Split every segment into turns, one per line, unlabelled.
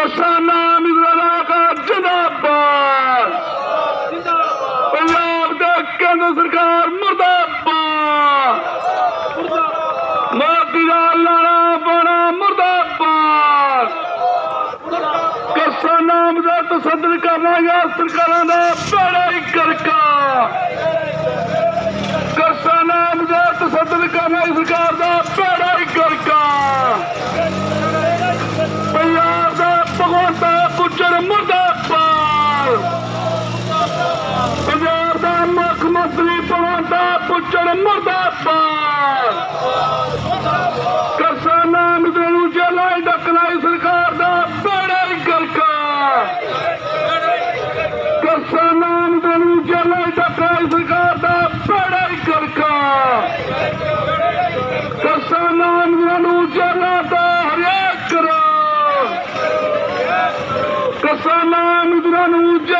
कसर नाम जिंदाबाद पंजाब दे केंद्र सरकार मुर्दाबाद मोदी का लाना बना मुर्दाबाद कसर नाम का तसद करना या सरकार ने बड़ा ही करका कसर नाम का مار ڪرڻو چلائي سرڪار ڪرسا نام ترو جلائي ڍڪل سرڪار پيڙ ڪرڪا ڪرسا نام توهان چلا ته هري ڪرسا نام توهان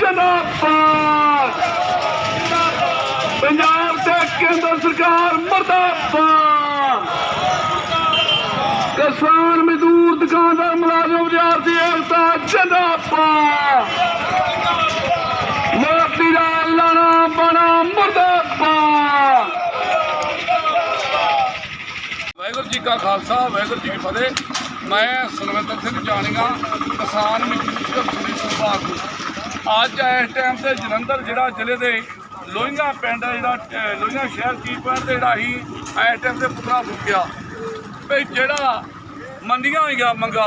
ਕਾ ਪੰਜਾਬ ਤੇ ਕੇਂਦਰ ਸਰਕਾਰ ਮਰਦਾਬਾਦ। ਕਿਸਾਨ ਮਜ਼ਦੂਰ ਦੁਕਾਨਦਾਰ ਮੁਲਾਜ਼ਮ ਵਿਦਿਆਰਥੀ ਏਕਤਾ ਜਿੰਦਾਬਾਦ। ਮੋਦੀ ਦਾ ਲਾਣਾ ਬਣਾ ਮਰਦਾਬਾਦ। ਵਾਹਿਗੁਰੂ ਜੀ ਕਾ ਖਾਲਸਾ, ਵਾਹਿਗੁਰੂ ਜੀ ਕੀ ਫਤਿਹ। ਮੈਂ ਸੁਲਵਿੰਦਰ ਸਿੰਘ ਜਾਣੀਗਾ ਕਿਸਾਨ ਮਜ਼ਦੂਰ ਸੰਘਰਸ਼ ਅੱਜ ਇਸ ਟਾਈਮ ਤੇ ਜਲੰਧਰ ਜਿਹੜਾ ਜ਼ਿਲ੍ਹੇ ਦੇ ਲੋਹੀਆਂ ਪਿੰਡ ਜਿਹੜਾ ਲੋਹੀਆਂ ਸ਼ਹਿਰ ਕੀ ਪਿੰਡ ਤੇ ਜਿਹੜਾ ਹੀ ਇਸ ਟਾਈਮ ਤੇ ਪੁਤਲਾ ਫੂਕਿਆ। ਵੀ ਜਿਹੜਾ ਮੰਨੀਆਂ ਹੋਈਆਂ ਮੰਗਾ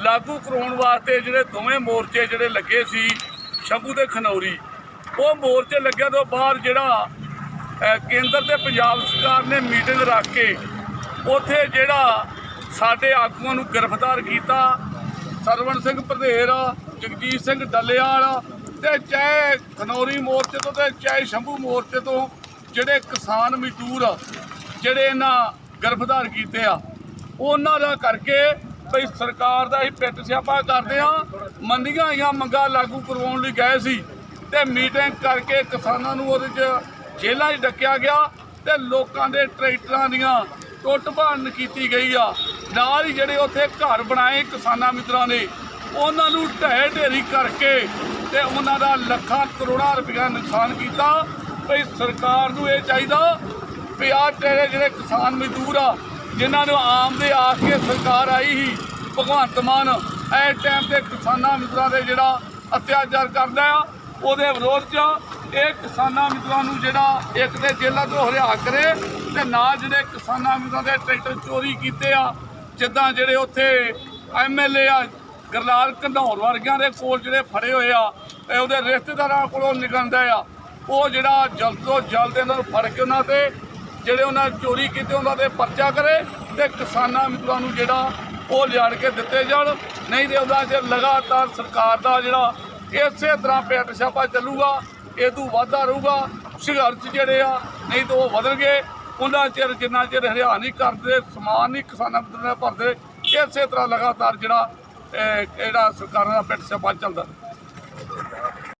ਲਾਗੂ ਕਰਾਉਣ ਵਾਸਤੇ ਜਿਹੜੇ ਦੋਵੇਂ ਮੋਰਚੇ ਜਿਹੜੇ ਲੱਗੇ ਸੀ ਸ਼ੰਭੂ ਤੇ ਖਨੌਰੀ, ਉਹ ਮੋਰਚੇ ਲੱਗਿਆ ਤੋਂ ਬਾਅਦ ਜਿਹੜਾ ਕੇਂਦਰ ਤੇ ਪੰਜਾਬ ਸਰਕਾਰ ਨੇ ਮੀਟਿੰਗ ਰੱਖ ਕੇ ਉੱਥੇ ਜਿਹੜਾ ਸਾਡੇ ਆਗੂਆਂ ਨੂੰ ਗ੍ਰਿਫਤਾਰ ਕੀਤਾ ਸਰਵਣ ਸਿੰਘ ਪ੍ਰਧੇਰ ਜਗਜੀਤ ਸਿੰਘ ਡੱਲੇਵਾਲ ਤੇ ਚਾਹੇ ਖਨੌਰੀ ਮੋਰਚੇ ਤੋਂ ਤੇ ਚਾਹੇ ਸ਼ੰਭੂ ਮੋਰਚੇ ਤੋਂ ਜਿਹੜੇ ਕਿਸਾਨ ਮਜ਼ਦੂਰ, ਜਿਹੜੇ ਇਹਨਾਂ ਗ੍ਰਿਫਤਾਰ ਕੀਤੇ ਆ, ਉਹਨਾਂ ਦਾ ਕਰਕੇ ਭਈ ਸਰਕਾਰ ਦਾ ਅਸੀਂ ਪਿੱਟ ਸਿਆਪਾ ਕਰਦੇ ਆ ਮੰਡੀਆਂ ਆਈਆਂ, ਮੰਗਾਂ ਲਾਗੂ ਕਰਵਾਉਣ ਲਈ ਗਏ ਸੀ ਤੇ ਮੀਟਿੰਗ ਕਰਕੇ ਕਿਸਾਨਾਂ ਨੂੰ ਉਹਦੇ 'ਚ ਜੇਲ੍ਹਾਂ 'ਚ ਡੱਕਿਆ ਗਿਆ ਤੇ ਲੋਕਾਂ ਦੇ ਟਰੈਕਟਰਾਂ ਦੀਆਂ ਟੁੱਟ ਭੰਨ ਕੀਤੀ ਗਈ ਆ। ਨਾਲ ਹੀ ਜਿਹੜੇ ਉੱਥੇ ਘਰ ਬਣਾਏ ਕਿਸਾਨਾਂ ਮਿੱਤਰਾਂ ਨੇ, ਉਹਨਾਂ ਨੂੰ ਢਹਿ ਢੇਰੀ ਕਰਕੇ ਤੇ ਉਹਨਾਂ ਦਾ ਲੱਖਾਂ ਕਰੋੜਾਂ ਰੁਪਇਆ ਨੁਕਸਾਨ ਕੀਤਾ। ਭਈ ਸਰਕਾਰ ਨੂੰ ਇਹ ਚਾਹੀਦਾ ਵੀ ਆਹ ਤੇਰੇ ਜਿਹੜੇ ਕਿਸਾਨ ਮਜ਼ਦੂਰ ਆ, ਜਿਨ੍ਹਾਂ ਨੂੰ ਆਮ ਦੇ ਆ ਕੇ ਸਰਕਾਰ ਆਈ ਸੀ, ਭਗਵੰਤ ਮਾਨ ਇਸ ਟਾਈਮ ਤੇ ਕਿਸਾਨਾਂ ਮਿੱਤਰਾਂ ਦੇ ਜਿਹੜਾ ਅਤਿਆਚਾਰ ਕਰਦਾ ਆ, ਉਹਦੇ ਵਿਰੋਧ 'ਚ ਇਹ ਕਿਸਾਨਾਂ ਮਿੱਤਰਾਂ ਨੂੰ ਜਿਹੜਾ ਇੱਕ ਤੇ ਜੇਲ੍ਹਾਂ ਤੋਂ ਹਰਿਆ ਕਰੇ ਤੇ ਨਾ ਜਿਹੜੇ ਕਿਸਾਨਾਂ ਮਿੱਤਰਾਂ ਦੇ ਟਰੈਕਟਰ ਚੋਰੀ ਕੀਤੇ ਆ ਜਿੱਦਾਂ ਜਿਹੜੇ ਉੱਥੇ ਐਮਐਲਏ ਆ, ਗਰਲਾਲ ਘਨੌਰ ਵਰਗਿਆਂ ਦੇ ਕੋਲ ਜਿਹੜੇ ਫੜੇ ਹੋਏ ਆ, ਇਹ ਉਹਦੇ ਰਿਸ਼ਤੇਦਾਰਾਂ ਕੋਲੋਂ ਨਿਕਲਦਾ ਆ। ਉਹ ਜਿਹੜਾ ਜਲਦ ਤੋਂ ਜਲਦ ਇਹਨਾਂ ਨੂੰ ਫੜ ਕੇ ਉਹਨਾਂ ਤੇ, ਜਿਹੜੇ ਉਹਨਾਂ ਚੋਰੀ ਕੀਤੇ, ਉਹਨਾਂ 'ਤੇ ਪਰਚਾ ਕਰੇ ਤੇ ਕਿਸਾਨਾਂ ਮਿੱਤਰਾਂ ਨੂੰ ਜਿਹੜਾ ਉਹ ਲਿਆੜ ਕੇ ਦਿੱਤੇ ਜਾਣ। ਨਹੀਂ ਤੇ ਉਹਦਾ ਜੇ ਲਗਾਤਾਰ ਸਰਕਾਰ ਦਾ ਜਿਹੜਾ ਇਸੇ ਤਰ੍ਹਾਂ ਪੇਟ ਛਾਪਾ ਚੱਲੂਗਾ ਇਹ ਤੋਂ ਵਾਧਾ ਰਹੂਗਾ। ਸੰਘਰਸ਼ ਜਿਹੜੇ ਆ, ਨਹੀਂ ਤਾਂ ਉਹ ਵਧਣਗੇ। ਉਹਨਾਂ ਚਿਰ ਜਿੰਨਾ ਚਿਰ ਹਰਿਆ ਨਹੀਂ ਕਰਦੇ, ਸਮਾਨ ਨਹੀਂ ਕਿਸਾਨਾਂ ਮਿੱਤਰਾਂ ਭਰਦੇ, ਇਸੇ ਤਰ੍ਹਾਂ ਲਗਾਤਾਰ ਜਿਹੜਾ ਜਿਹੜਾ ਸਰਕਾਰਾਂ ਦਾ ਪੇਟ ਛਾਪਾ ਚੱਲਦਾ।